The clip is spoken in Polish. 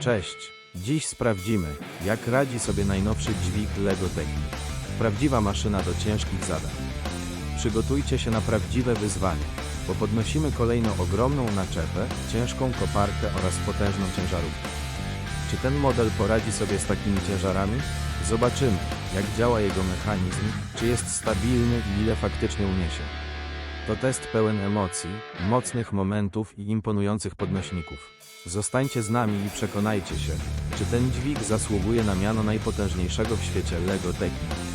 Cześć! Dziś sprawdzimy, jak radzi sobie najnowszy dźwig LEGO Technic. Prawdziwa maszyna do ciężkich zadań. Przygotujcie się na prawdziwe wyzwanie, bo podnosimy kolejną ogromną naczepę, ciężką koparkę oraz potężną ciężarówkę. Czy ten model poradzi sobie z takimi ciężarami? Zobaczymy, jak działa jego mechanizm, czy jest stabilny i ile faktycznie uniesie. To test pełen emocji, mocnych momentów i imponujących podnośników. Zostańcie z nami i przekonajcie się, czy ten dźwig zasługuje na miano najpotężniejszego w świecie LEGO Technic.